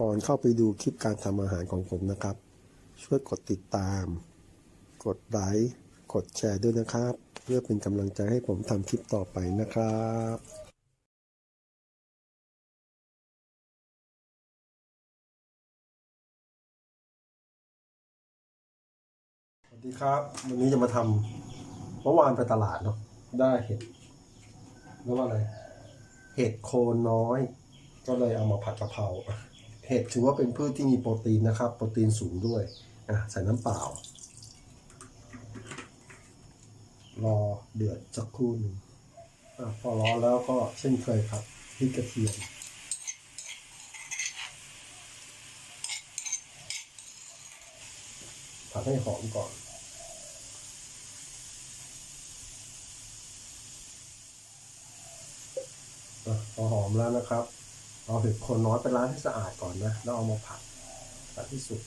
ก่อนเข้าไปดูคลิปการทำอาหารของผมนะครับ ช่วยกดติดตาม กดไลค์กดแชร์ด้วยนะครับ เพื่อเป็นกำลังใจให้ผมทำคลิปต่อไปนะครับสวัสดีครับ วันนี้จะมาทำเมื่อวานไปตลาดเนาะได้เห็ดเรียกว่าอะไร เห็ดโคนน้อย ก็เลยเอามาผัดกะเพรา เห็ดถือว่าเป็นพืชที่มีโปรตีนนะครับ โปรตีนสูงด้วยอะใส่น้ำเปล่า รอเดือดสักครู่หนึ่งอพอร้อนแล้วก็เช่นเคยครับพริกกระเทียมผัดให้หอมก่อนอพอหอมแล้วนะครับ เอาเห็ดโคนน้อยไปล้างให้สะอาดก่อนนะ แล้วเอามาผัดผัดที่สุด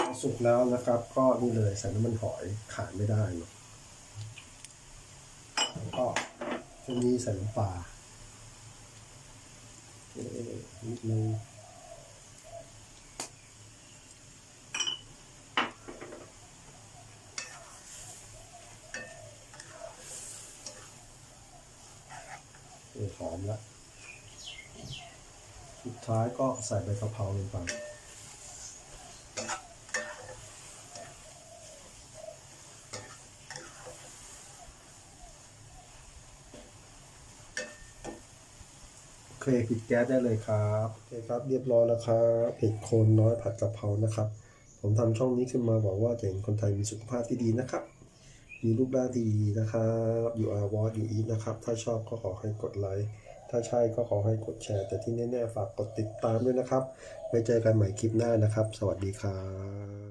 พอสุกแล้วนะครับ ก็นี่เลยใส่น้ำมันหอยขาดไม่ได้เนอะแล้วก็ช่วงนี้ใส่น้ำปลาเอ๊ะนิดนึง ออหอมแล้ว สุดท้ายก็ใส่ใบกะเพราลงไปเคปิดแก๊สได้เลยครับโอเคครับเรียบร้อยแล้วครับเห็ดโคนน้อยผัดกะเพรานะครับ ผมทำช่องนี้ขึ้นมาบอกว่าจะเห็นคนไทยมีสุขภาพที่ดีนะครับ มีรูปร่างที่ดีนะครับ you are what you eat นะครับ ถ้าชอบก็ขอให้กดไลค์ ถ้าใช่ก็ขอให้กดแชร์ แต่ที่แน่ๆฝากกดติดตามด้วยนะครับไว้เจอกันใหม่คลิปหน้านะครับ สวัสดีครับ